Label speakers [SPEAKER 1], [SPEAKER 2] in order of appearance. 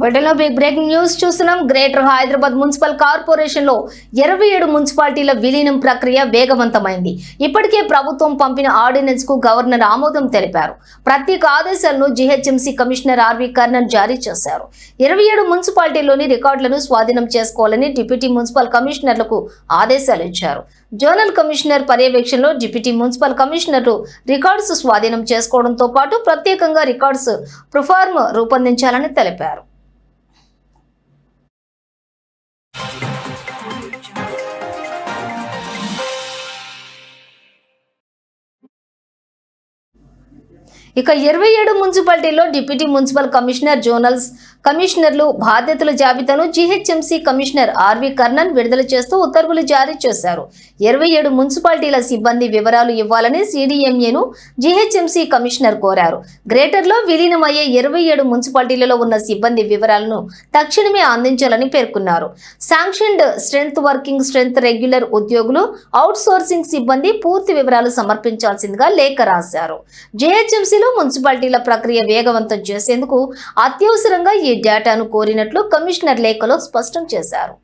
[SPEAKER 1] బులెటిన్లో big breaking news చూస్తున్నాం. Greater Hyderabad municipal కార్పొరేషన్లో ఇరవై ఏడు మున్సిపాలిటీల విలీనం ప్రక్రియ వేగవంతమైంది. ఇప్పటికే ప్రభుత్వం పంపిన ఆర్డినెన్స్కు గవర్నర్ ఆమోదం తెలిపారు. ప్రత్యేక ఆదేశాలను జీహెచ్ఎంసీ కమిషనర్ ఆర్వి కర్ణన్ జారీ చేశారు. ఇరవై ఏడు మున్సిపాలిటీలోని రికార్డులను స్వాధీనం చేసుకోవాలని డిప్యూటీ మున్సిపల్ కమిషనర్లకు ఆదేశాలు ఇచ్చారు. జోనల్ కమిషనర్ పర్యవేక్షణలో డిప్యూటీ మున్సిపల్ కమిషనర్లు రికార్డ్స్ స్వాధీనం చేసుకోవడంతో పాటు ప్రత్యేకంగా రికార్డ్స్ ప్రొఫార్మ్ రూపొందించాలని తెలిపారు. Thank you. ఇక ఇరవై ఏడు మున్సిపాలిటీల్లో డిప్యూటీ మున్సిపల్ కమిషనర్ జోనల్స్ కమిషనర్లు బాధ్యతల జాబితాను జీహెచ్ఎంసీ కమిషనర్ ఆర్వి కర్ణన్ విడుదల చేస్తూ ఉత్తర్వులు జారీ చేశారు. ఇరవై ఏడు మున్సిపాలిటీల సిబ్బంది వివరాలు ఇవ్వాలని సిడిఎంఏను జీహెచ్ఎంసీ కమిషనర్ కోరారు. గ్రేటర్లో విలీనమయ్యే ఇరవై ఏడు మున్సిపాలిటీలలో ఉన్న సిబ్బంది వివరాలను తక్షణమే అందించాలని పేర్కొన్నారు. Sanctioned strength working strength regular ఉద్యోగులు అవుట్సోర్సింగ్ సిబ్బంది పూర్తి వివరాలు సమర్పించాల్సిందిగా లేఖ రాశారు. జీహెచ్ఎంసీలో మున్సిపాలిటీల ప్రక్రియ వేగవంతం చేసేందుకు అత్యవసరంగా ఈ డేటాను కోరినట్లు కమిషనర్ లేఖలో స్పష్టం చేశారు.